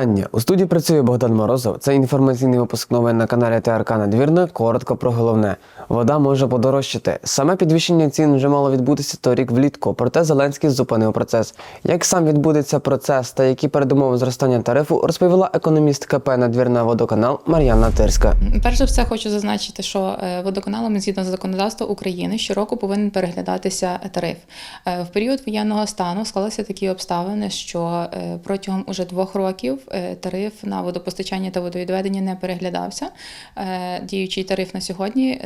Вітання! У студії працює Богдан Морозов. Це інформаційний випуск новин на каналі ТРК Надвірна. Коротко про головне. Вода може подорожчати. Саме підвищення цін вже мало відбутися торік влітку, проте Зеленський зупинив процес. Як сам відбудеться процес та які передумови зростання тарифу, розповіла економіст КП Надвірна водоканал Мар'яна Тирська. Перш за все, хочу зазначити, що е, водоканалами згідно з законодавством України щороку повинен переглядатися тариф. Е, В період воєнного стану склалися такі обставини, що е, протягом уже двох років тариф на водопостачання та водовідведення не переглядався. Діючий тариф на сьогодні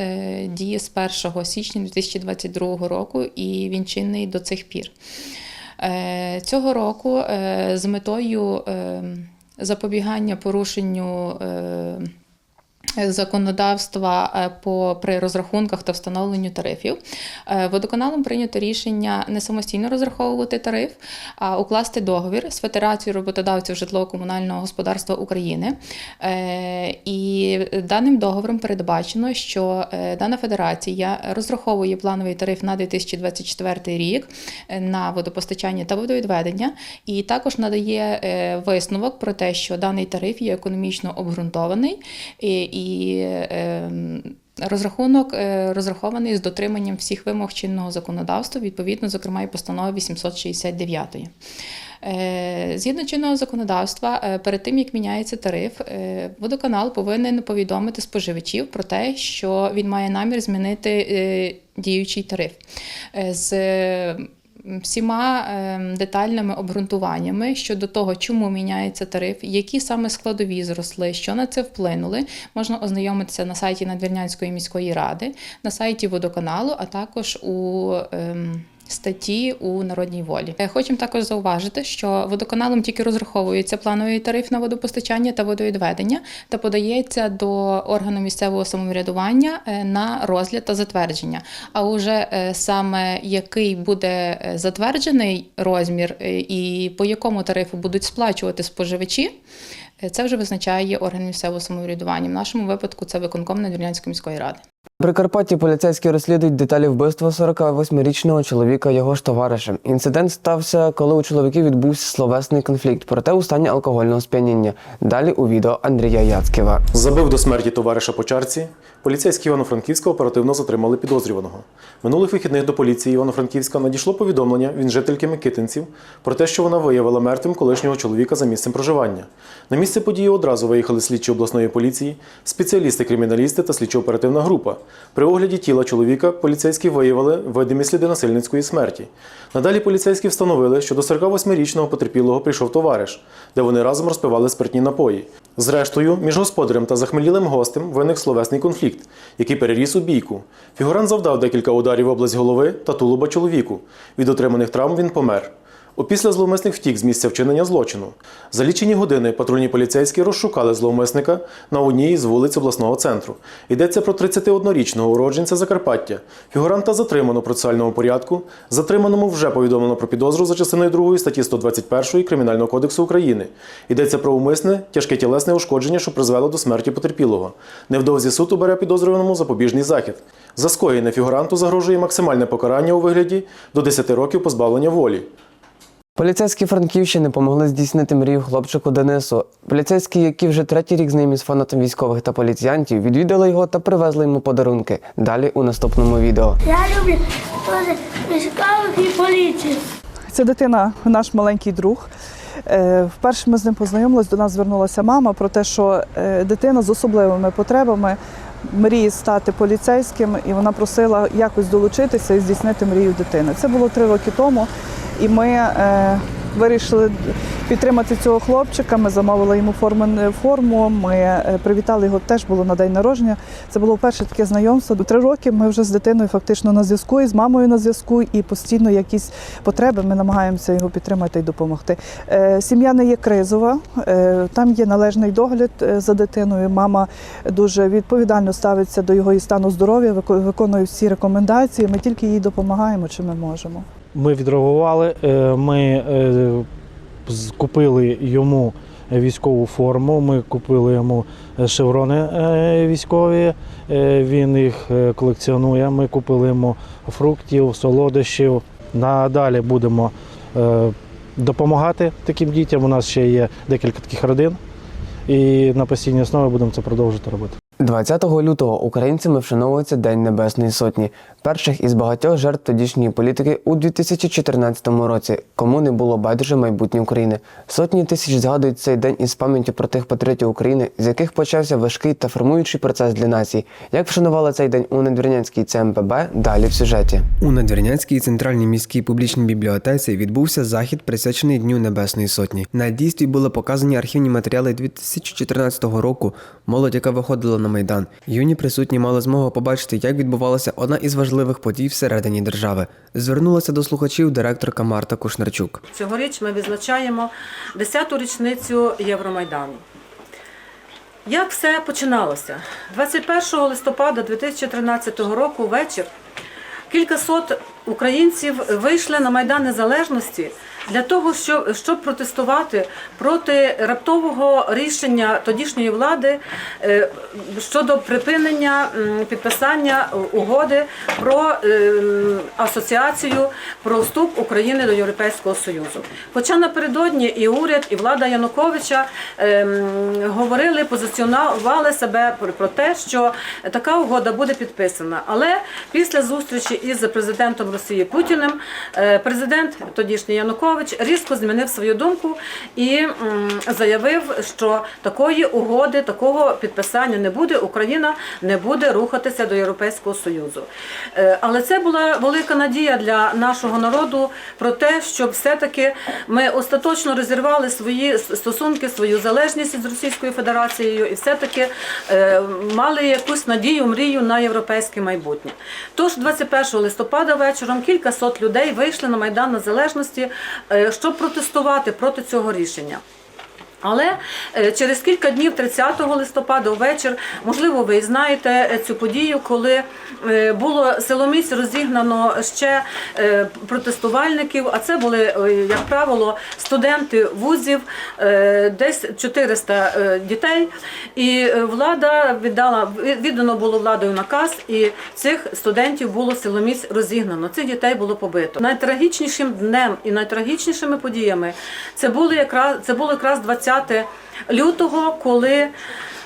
діє з 1 січня 2022 року і він чинний до цих пір. Е, Цього року е, з метою е, запобігання порушенню законодавства е, по при розрахунках та встановленню тарифів. Е, Водоканалом прийнято рішення не самостійно розраховувати тариф, а укласти договір з Федерацією роботодавців житлово-комунального господарства України. Е, І даним договором передбачено, що е, дана федерація розраховує плановий тариф на 2024 рік е, на водопостачання та водовідведення, і також надає е, висновок про те, що даний тариф є економічно обґрунтований і, і е, розрахунок е, розрахований з дотриманням всіх вимог чинного законодавства, відповідно, зокрема, і постанови 869. Е, Згідно чинного законодавства, е, перед тим як міняється тариф, водоканал повинен повідомити споживачів про те, що він має намір змінити діючий тариф. З всіма е, детальними обґрунтуваннями щодо того, чому міняється тариф, які саме складові зросли, що на це вплинули, можна ознайомитися на сайті Надвірнянської міської ради, на сайті водоканалу, а також у ем, статті у народній волі. Е, Хочемо також зауважити, що водоканалом тільки розраховується плановий тариф на водопостачання та водовідведення та подається до органу місцевого самоврядування е, на розгляд та затвердження. А уже е, саме який буде затверджений розмір і по якому тарифу будуть сплачувати споживачі. Це вже визначає орган місцевого самоврядування. В нашому випадку це виконком Надвірнянської міської ради. В Прикарпатті поліцейські розслідують деталі вбивства 48-річного чоловіка його ж товаришем. Інцидент стався, коли у чоловіків відбувся словесний конфлікт, проте у стані алкогольного сп'яніння. Далі у відео Андрія Яцьківа. Забив до смерті товариша по чарці. Поліцейські Івано-Франківська оперативно затримали підозрюваного. Минулих вихідних до поліції Івано-Франківська надійшло повідомлення від жительки Микитинців про те, що вона виявила мертвим колишнього чоловіка за місцем проживання. На місце події одразу виїхали слідчі обласної поліції, спеціалісти-криміналісти та слідчо-оперативна група. При огляді тіла чоловіка поліцейські виявили видимі сліди насильницької смерті. Надалі поліцейські встановили, що до 48-річного потерпілого прийшов товариш, де вони разом розпивали спиртні напої. Зрештою, між господарем та захмелілим гостем виник словесний конфлікт, який переріс у бійку. Фігурант завдав декілька ударів в область голови та тулуба чоловіку. Від отриманих травм він помер. Опісля зловмисник втік з місця вчинення злочину. За лічені години патрульні поліцейські розшукали зловмисника на одній із вулиць обласного центру. Йдеться про 31-річного уродженця Закарпаття. Фігуранта затримано в процесуальному порядку. Затриманому вже повідомлено про підозру за частиною 2 статті 121 Кримінального кодексу України. Йдеться про умисне тяжке тілесне ушкодження, що призвело до смерті потерпілого. Невдовзі суд убере підозрюваному запобіжний захід. За скоєне фігуранту загрожує максимальне покарання у вигляді до 10 років позбавлення волі. Поліцейські Франківщини помогли здійснити мрію хлопчику Денису. Поліцейські, які вже третій рік з ним із фанатом військових та поліціянтів, відвідали його та привезли йому подарунки. Далі у наступному відео. Я люблю теж військових і поліцію. Це дитина, наш маленький друг. Е, Вперше ми з ним познайомились, до нас звернулася мама про те, що е, дитина з особливими потребами мріє стати поліцейським, і вона просила якось долучитися і здійснити мрію дитини. Це було три роки тому, і ми е, вирішили підтримати цього хлопчика. Ми замовили йому форму. Ми е, привітали його теж було на день народження. Це було перше таке знайомство. До три роки ми вже з дитиною фактично на зв'язку, і з мамою на зв'язку, і постійно якісь потреби. Ми намагаємося його підтримати і допомогти. Е, Сім'я не є кризова, е, там є належний догляд е, за дитиною. Мама дуже відповідально ставиться до його і стану здоров'я, вико- виконує всі рекомендації. Ми тільки їй допомагаємо, чи ми можемо. Ми відреагували. е, Ми е, купили йому військову форму. Ми купили йому шеврони е, військові. е, Він їх колекціонує. Ми купили йому фруктів, солодощів. Надалі будемо допомагати таким дітям. У нас ще є декілька таких родин, і на постійній основі будемо це продовжувати робити. 20 лютого українцями вшановується День Небесної Сотні, перших із багатьох жертв тодішньої політики у 2014 році, кому не було байдуже майбутнє України. Сотні тисяч згадують цей день із пам'яттю про тих патріотів України, з яких почався важкий та формуючий процес для нації. Як вшанували цей день у Надвірнянській ЦМПБ, далі в сюжеті. У Надвірнянській центральній міській публічній бібліотеці відбувся захід, присвячений Дню Небесної Сотні. На дійстві були показані архівні матеріали 2014 року. Молодь, яка виходила на майдан. Юні присутні мали змогу побачити, як відбувалася одна із важливих подій всередині держави. Звернулася до слухачів директорка Марта Кушнарчук. Цьогоріч ми відзначаємо 10-ту річницю Євромайдану. Як все починалося? 21 листопада 2013 року ввечір кількасот українців вийшли на Майдан Незалежності для того, щоб, щоб протестувати проти раптового рішення тодішньої влади е, щодо припинення підписання угоди про ем, асоціацію про вступ України до Європейського Союзу. Хоча напередодні і уряд, і влада Януковича ем, говорили, позиціонували себе про, те, що така угода буде підписана. Але після зустрічі із президентом Росії Путіним, е, президент тодішній Янукович різко змінив свою думку і заявив, що такої угоди, такого підписання не буде. Україна не буде рухатися до Європейського Союзу. Е, Але це була велика надія для нашого народу про те, щоб все-таки ми остаточно розірвали свої стосунки, свою залежність з Російською Федерацією і все-таки е, мали якусь надію, мрію на європейське майбутнє. Тож 21 листопада вечором кілька сот людей вийшли на Майдан Незалежності, е, щоб протестувати проти цього рішення. Але е, через кілька днів, 30 листопада, увечір, можливо, ви знаєте е, цю подію, коли е, було силоміць розігнано ще протестувальників, а це були, як правило, студенти вузів, десь 400 е, дітей. І влада віддала, віддано було владою наказ, і цих студентів було силоміць розігнано. Цих дітей було побито. Найтрагічнішим днем і найтрагічнішими подіями це були якраз це було якраз 20 лютого, коли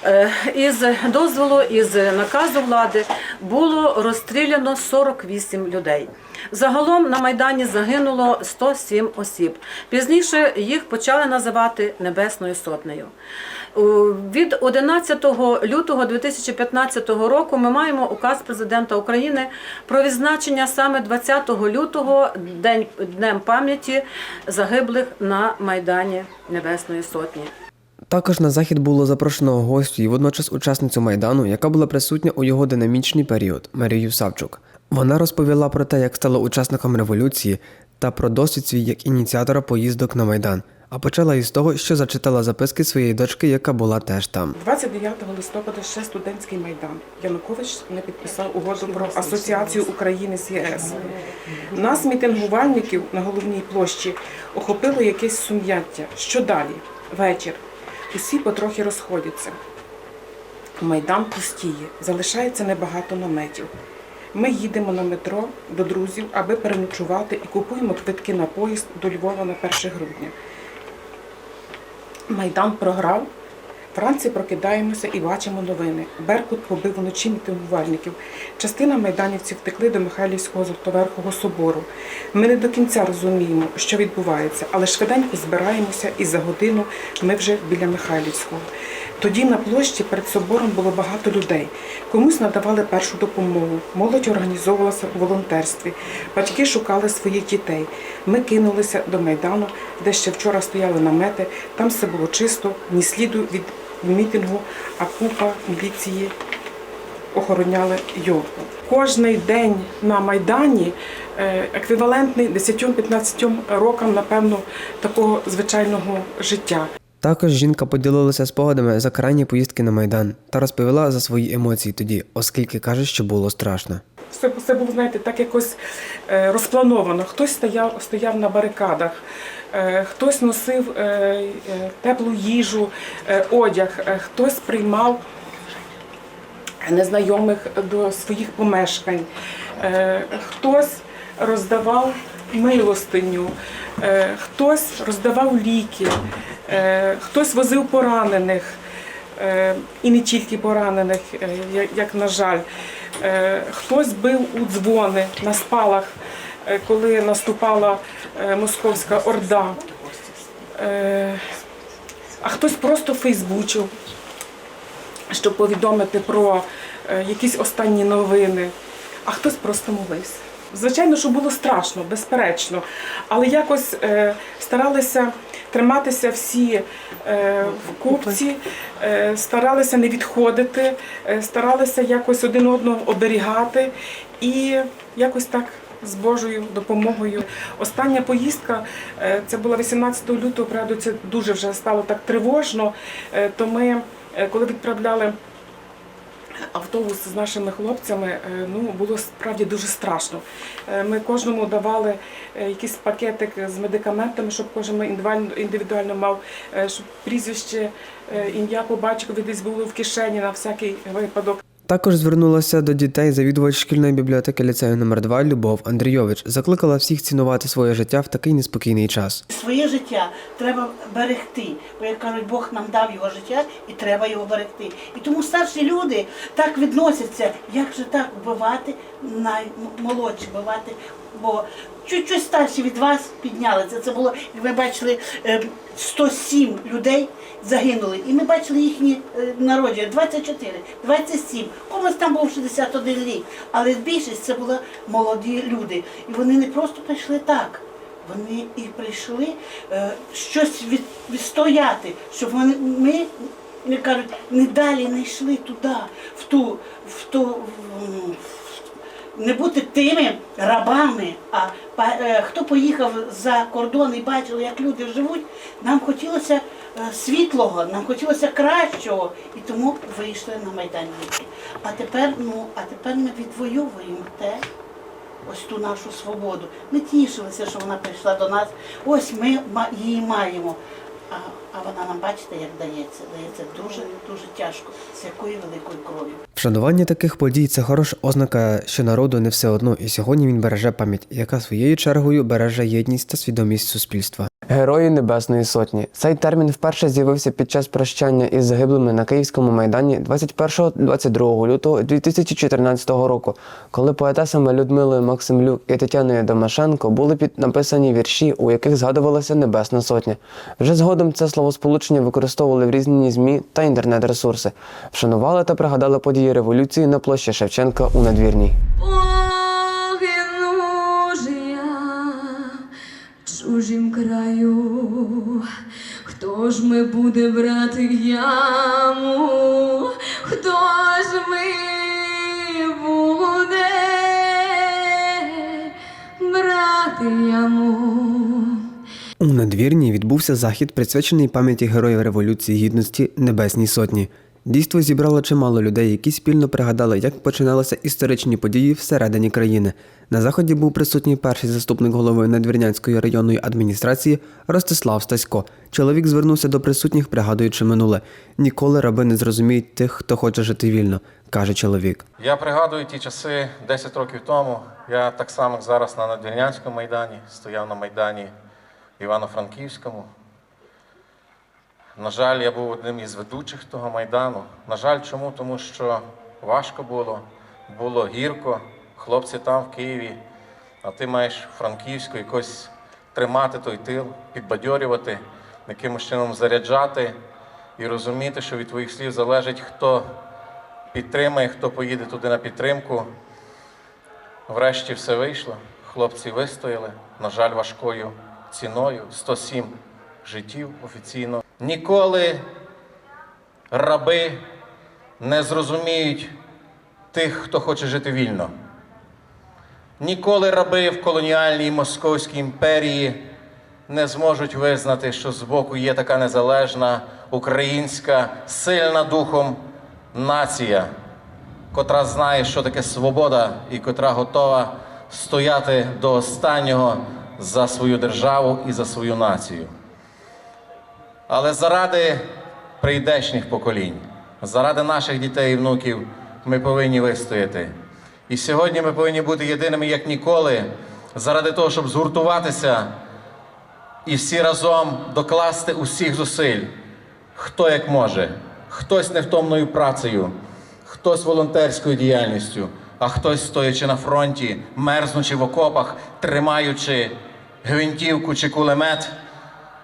е, із дозволу, із наказу влади було розстріляно 48 людей. Загалом на Майдані загинуло 107 осіб. Пізніше їх почали називати Небесною Сотнею. Від 11 лютого 2015 року ми маємо указ президента України про відзначення саме 20 лютого день, днем пам'яті загиблих на Майдані Небесної Сотні. Також на захід було запрошено гостю і водночас учасницю майдану, яка була присутня у його динамічний період Марію Савчук. Вона розповіла про те, як стала учасником революції та про досвід свій як ініціатора поїздок на майдан. А почала із того, що зачитала записки своєї дочки, яка була теж там. 29 листопада ще студентський майдан. Янукович не підписав угоду про асоціацію України з ЄС. Нас, мітингувальників на головній площі, охопило якесь сум'яття. Що далі? Вечір. Усі потрохи розходяться. Майдан пустіє, залишається небагато наметів. Ми їдемо на метро до друзів, аби переночувати і купуємо квитки на поїзд до Львова на 1 грудня. Майдан програв. Вранці прокидаємося і бачимо новини. Беркут побив вночі мітингувальників. Частина майданівців втекли до Михайлівського Золотоверхого собору. Ми не до кінця розуміємо, що відбувається, але швиденько збираємося і за годину ми вже біля Михайлівського. Тоді на площі перед собором було багато людей. Комусь надавали першу допомогу. Молодь організовувалася у волонтерстві. Батьки шукали своїх дітей. Ми кинулися до майдану, де ще вчора стояли намети. Там все було чисто, ні сліду від мітингу, а купа міліції охороняли його. Кожний день на Майдані е, еквівалентний 10-15 рокам, напевно, такого звичайного життя. Також жінка поділилася спогадами за крайні поїздки на майдан та розповіла за свої емоції тоді, оскільки каже, що було страшно. Все, все було, знаєте, так якось е, розплановано. Хтось стояв, стояв на барикадах, е, хтось носив е, теплу їжу, одяг, хтось приймав незнайомих до своїх помешкань, хтось роздавав милостиню, е, хтось роздавав ліки, е, хтось возив поранених. Е, І не тільки поранених, як- на жаль. Хтось бив у дзвони на спалах, коли наступала московська орда. А хтось просто фейсбучив, щоб повідомити про якісь останні новини, а хтось просто молився. Звичайно, що було страшно, безперечно, але якось е, старалися триматися всі е, в купці, е, старалися не відходити, е, старалися якось один одного оберігати і якось так з Божою допомогою. Остання поїздка е, це була 18 лютого, правда, це дуже вже стало так тривожно. е, То ми, е, коли відправляли автобус з нашими хлопцями, е, ну було справді дуже страшно. Е, Ми кожному давали якісь якийсь пакетик з медикаментами, щоб кожен індивідуально, мав, е, щоб прізвище, е, ім'я по батькові десь було в кишені на всякий випадок. Також звернулася до дітей завідувач шкільної бібліотеки ліцею номер 2 Любов Андрійович. Закликала всіх цінувати своє життя в такий неспокійний час. Своє життя треба берегти, бо як кажуть, Бог нам дав його життя і треба його берегти. І тому старші люди так відносяться, як же так вбивати наймолодші, вбивати, бо чуть-чуть старші від вас підняли. Це, це було, ви бачили, е, 107 людей загинули. І ми бачили їхні е, народження 24, 27, комусь там був 61 рік. Але більшість це були молоді люди. І вони не просто прийшли так. Вони і прийшли е, щось від, відстояти, щоб вони ми, кажуть, не далі не йшли туди, в ту, в ту в- не бути тими рабами. А е, хто поїхав за кордон і бачив, як люди живуть, нам хотілося е, світлого, нам хотілося кращого, і тому вийшли на майданчики. А тепер, ну, а тепер ми відвоюємо те ось ту нашу свободу. Ми тішилися, що вона прийшла до нас. Ось ми її маємо. А, а вона нам, бачите, як дається. Дається дуже дуже тяжко, з якою великою кров'ю. Вшанування таких подій це хороша ознака, що народу не все одно, і сьогодні він береже пам'ять, яка своєю чергою береже єдність та свідомість суспільства. Герої Небесної Сотні. Цей термін вперше з'явився під час прощання із загиблими на Київському майдані 21-22 лютого 2014 року, коли поетесами Людмилою Максимлюк і Тетяною Домашенко були під написані вірші, у яких згадувалася Небесна Сотня. Вже згодом це словосполучення використовували в різні ЗМІ та інтернет-ресурси. Вшанували та пригадали події революції на площі Шевченка у надвірній. Чужім краю, хто ж ми буде брати яму, хто ж ми буде брати яму. У надвірні відбувся захід, присвячений пам'яті героїв Революції Гідності Небесній Сотні. Дійство зібрало чимало людей, які спільно пригадали, як починалися історичні події всередині країни. На заході був присутній перший заступник голови Надвірнянської районної адміністрації Ростислав Стасько. Чоловік звернувся до присутніх, пригадуючи минуле: ніколи раби не зрозуміють тих, хто хоче жити вільно, каже чоловік. Я пригадую ті часи 10 років тому. Я так само зараз на Надвірнянському майдані, стояв на майдані Івано-Франківському. На жаль, я був одним із ведучих того майдану. На жаль, чому? Тому що важко було, було гірко. Хлопці там в Києві, а ти маєш Франківську якось тримати той тил, підбадьорювати, якимось чином заряджати і розуміти, що від твоїх слів залежить, хто підтримає, хто поїде туди на підтримку. Врешті все вийшло. Хлопці вистояли, на жаль, важкою ціною 107 життів офіційно. Ніколи раби не зрозуміють тих, хто хоче жити вільно. Ніколи раби в колоніальній Московській імперії не зможуть визнати, що збоку є така незалежна українська, сильна духом нація, котра знає, що таке свобода, і котра готова стояти до останнього за свою державу і за свою націю. Але заради прийдешніх поколінь, заради наших дітей і внуків ми повинні вистояти. І сьогодні ми повинні бути єдиними як ніколи заради того, щоб згуртуватися і всі разом докласти усіх зусиль, хто як може, хтось невтомною працею, хтось волонтерською діяльністю, а хтось стоячи на фронті, мерзнучи в окопах, тримаючи гвинтівку чи кулемет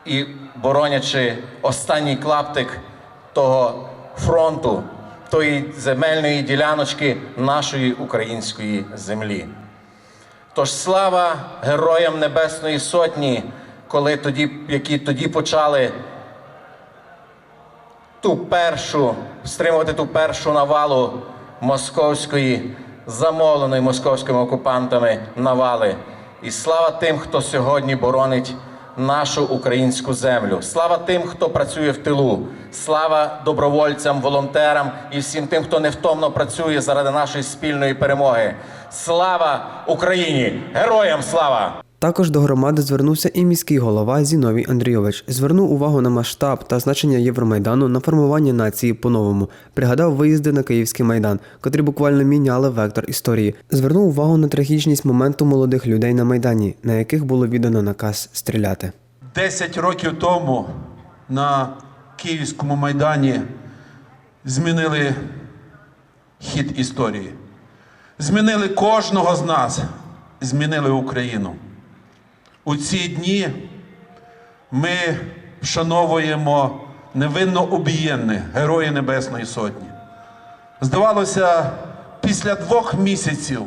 і боронячи останній клаптик того фронту, тої земельної діляночки нашої української землі. Тож слава героям Небесної Сотні, коли тоді, які тоді почали ту першу, стримувати ту першу навалу московської, замовленої московськими окупантами навали. І слава тим, хто сьогодні боронить нашу українську землю. Слава тим, хто працює в тилу. Слава добровольцям, волонтерам і всім тим, хто невтомно працює заради нашої спільної перемоги. Слава Україні! Героям слава! Також до громади звернувся і міський голова Зіновій Андрійович. Звернув увагу на масштаб та значення Євромайдану на формування нації по-новому. Пригадав виїзди на Київський майдан, котрі буквально міняли вектор історії. Звернув увагу на трагічність моменту молодих людей на майдані, на яких було віддано наказ стріляти. 10 років тому на Київському майдані змінили хід історії. Змінили кожного з нас, змінили Україну. У ці дні ми вшановуємо невинно обієнних Героїв Небесної Сотні. Здавалося, після двох місяців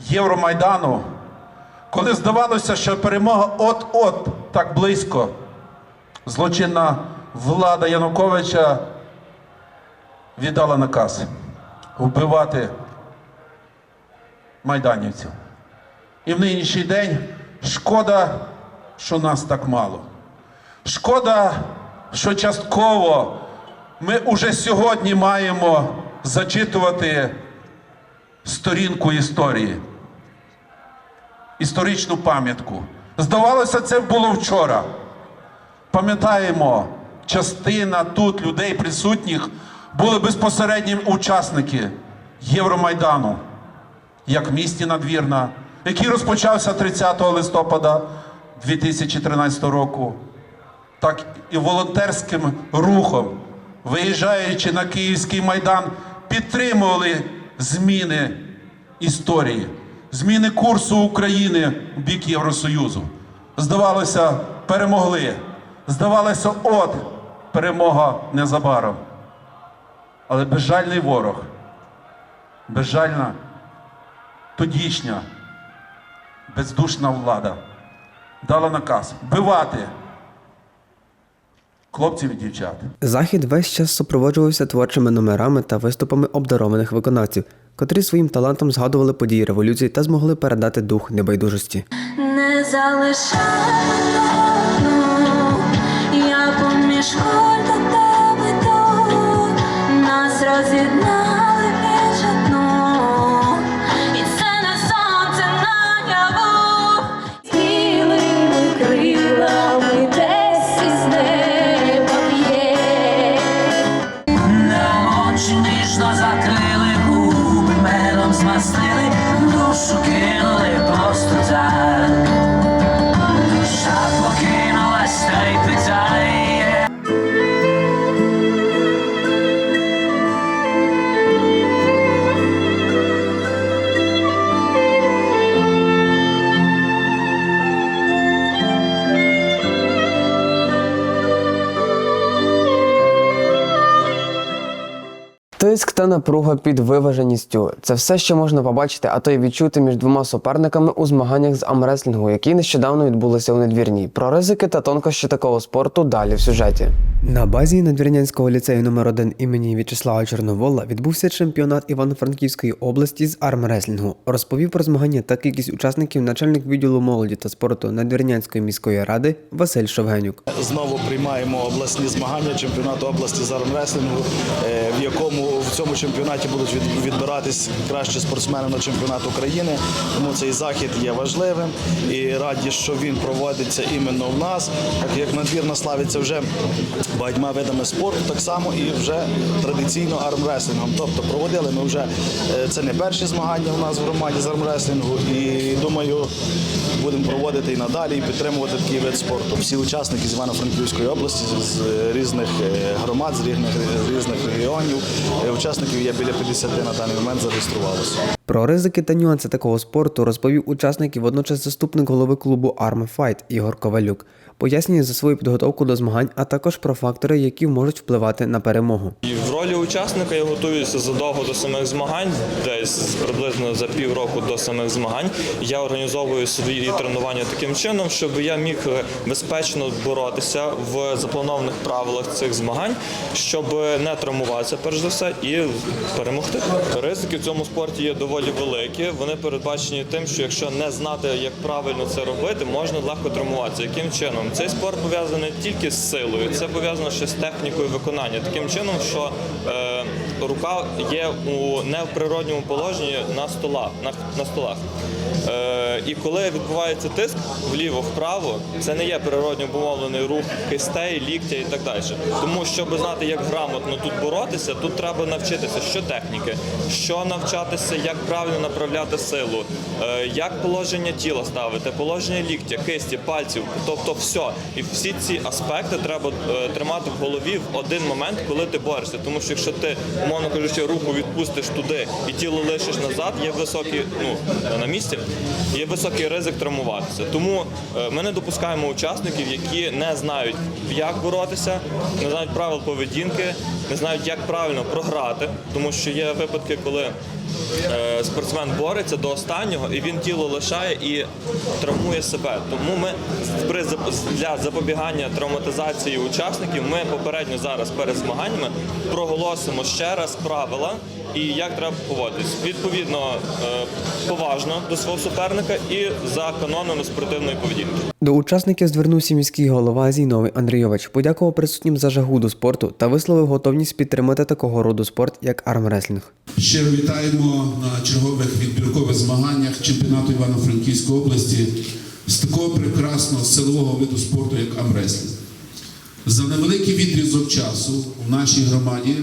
Євромайдану коли здавалося, що перемога от-от так близько, злочинна влада Януковича віддала наказ вбивати майданівців. І в нинішній день шкода, що нас так мало. Шкода, що частково ми уже сьогодні маємо зачитувати сторінку історії історичну пам'ятку. Здавалося, це було вчора. Пам'ятаємо, частина тут людей присутніх були безпосередні учасники Євромайдану, як в місті Надвірна, який розпочався 30 листопада 2013 року, так і волонтерським рухом, виїжджаючи на Київський майдан, підтримували зміни історії зміни курсу України в бік Євросоюзу. Здавалося, перемогли. Здавалося, от перемога незабаром. Але безжальний ворог, безжальна тодішня, бездушна влада дала наказ вбивати хлопців і дівчат. Захід весь час супроводжувався творчими номерами та виступами обдарованих виконавців, котрі своїм талантом згадували події революції та змогли передати дух небайдужості. Не залишай одну, я поміж Тиск та напруга під виваженістю це все, що можна побачити, а то й відчути між двома суперниками у змаганнях з амреслінгу, які нещодавно відбулися у надвірній. Про ризики та тонкощі такого спорту далі в сюжеті. На базі надвірнянського ліцею номер 1 імені В'ячеслава Чорновола відбувся чемпіонат Івано-Франківської області з армреслінгу. Розповів про змагання та кількість учасників начальник відділу молоді та спорту Надвірнянської міської ради Василь Шовгенюк. Знову приймаємо обласні змагання чемпіонату області з армреслінгу, е, в якому в цьому чемпіонаті будуть відбиратись кращі спортсмени на чемпіонат України. Тому цей захід є важливим і раді, що він проводиться іменно в нас, так як надвірна славиться вже багатьма видами спорту, так само і вже традиційно армреслингом. Тобто проводили ми вже е, це не перші змагання у нас в громаді з армреслингу, і думаю, будемо проводити і надалі, і підтримувати такий вид спорту. Всі учасники з Івано-Франківської області з різних е, громад, з різних, різних регіонів. Учасників є біля 50 на даний момент зареєструвалося. Про ризики та нюанси такого спорту розповів учасник і водночас заступник голови клубу Армфайт Ігор Ковалюк. Пояснює за свою підготовку до змагань, а також про фактори, які можуть впливати на перемогу. І в ролі учасника я готуюся задовго до самих змагань, десь приблизно за півроку до самих змагань. Я організовую свої тренування таким чином, щоб я міг безпечно боротися в запланованих правилах цих змагань, щоб не травмуватися перш за все і перемогти. Ризики в цьому спорті є доволі великі. Вони передбачені тим, що якщо не знати, як правильно це робити, можна легко травмуватися. Яким чином? Цей спорт пов'язаний не тільки з силою, це пов'язано ще з технікою виконання. Таким чином, що е, рука є у не в природньому положенні на столах. На, на столах. Е, і коли відбувається тиск вліво-вправо, це не є природньо обумовлений рух кистей, ліктя і так далі. Тому, щоб знати, як грамотно тут боротися, тут треба навчитися, що техніки, що навчатися, як правильно направляти силу, е, як положення тіла ставити, положення ліктя, кисті, пальців, тобто все. І всі ці аспекти треба е, тримати в голові в один момент, коли ти борешся. Тому що якщо ти, умовно кажучи, руку відпустиш туди і тіло лишиш назад, є високий, ну на місці, є високий ризик травмуватися. Тому е, ми не допускаємо учасників, які не знають, як боротися, не знають правил поведінки, не знають, як правильно програти, тому що є випадки, коли спортсмен бореться до останнього і він тіло лишає і травмує себе. Тому ми при для запобігання травматизації учасників ми попередньо зараз перед змаганнями проголосимо ще раз правила і як треба поводитись. Відповідно е, поважно до свого суперника і за канонами спортивної поведінки. До учасників звернувся міський голова Зійновий Андрійович, подякував присутнім за жагу до спорту та висловив готовність підтримати такого роду спорт, як армреслінг. Щиро вітаємо на чергових відбіркових змаганнях чемпіонату Івано-Франківської області з такого прекрасного силового виду спорту, як амреслінг. За невеликий відрізок часу в нашій громаді,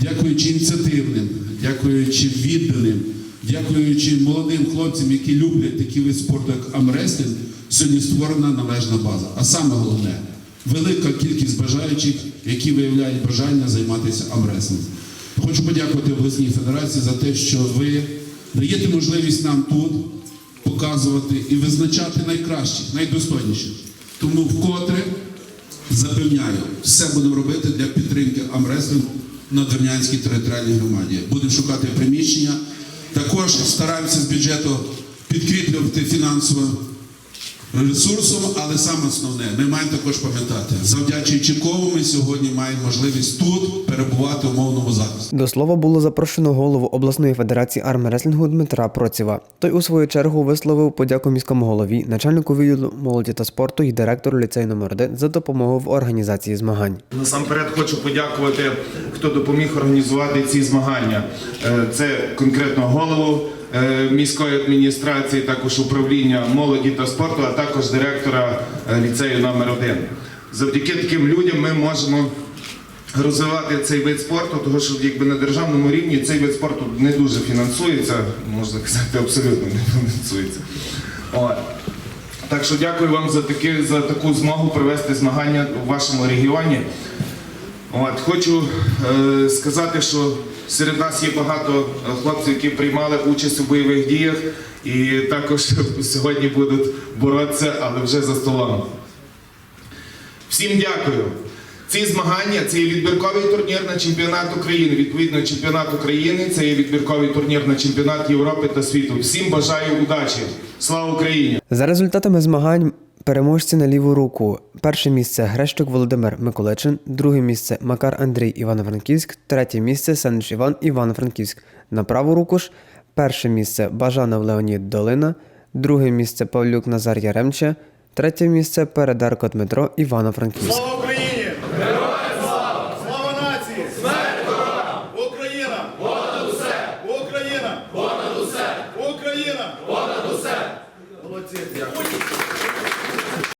дякуючи ініціативним, дякуючи відданим, дякуючи молодим хлопцям, які люблять такий вид спорту, як амреслінг, сьогодні створена належна база. А саме головне велика кількість бажаючих, які виявляють бажання займатися амреслінгом. Хочу подякувати обласній федерації за те, що ви даєте можливість нам тут показувати і визначати найкращих, найдостойніших. Тому вкотре запевняю, все будемо робити для підтримки амреслінгу на Дернянській територіальній громаді. Будемо шукати приміщення. Також стараємося з бюджету підкріплювати фінансово ресурсом, але саме основне, ми маємо також пам'ятати, завдячуючи кому ми сьогодні маємо можливість тут перебувати в мовному захисті. До слова було запрошено голову обласної федерації армреслінгу Дмитра Процєва. Той у свою чергу висловив подяку міському голові, начальнику відділу молоді та спорту і директору ліцею номер 1 за допомогу в організації змагань. Насамперед хочу подякувати, хто допоміг організувати ці змагання. Е, Це конкретно голову міської адміністрації, також управління молоді та спорту, а також директора е, ліцею номер 1 Завдяки таким людям ми можемо розвивати цей вид спорту, тому що якби на державному рівні цей вид спорту не дуже фінансується, можна казати, абсолютно не фінансується. От. Так що дякую вам за, таки, за таку змогу провести змагання у вашому регіоні. От, хочу е, сказати, що серед нас є багато хлопців, які приймали участь у бойових діях і також сьогодні будуть боротися, але вже за столом. Всім дякую. Ці змагання це є відбірковий турнір на чемпіонат України. Відповідно, чемпіонат України це є відбірковий турнір на чемпіонат Європи та світу. Всім бажаю удачі! Слава Україні! За результатами змагань переможці на ліву руку. Перше місце Грещук Володимир Миколичин, друге місце Макар Андрій Івано-Франківськ, третє місце Сенич Іван Івано-Франківськ. На праву руку ж перше місце Бажанов Леонід Долина, друге місце Павлюк Назар Яремче, третє місце Передарко Дмитро Івано-Франківськ. Слава Україні! Героям слава! Слава нації! Смерть ворогам! Україна! Понад усе! Україна! Понад усе! Україна! Понад усе! Молодці! Дякую!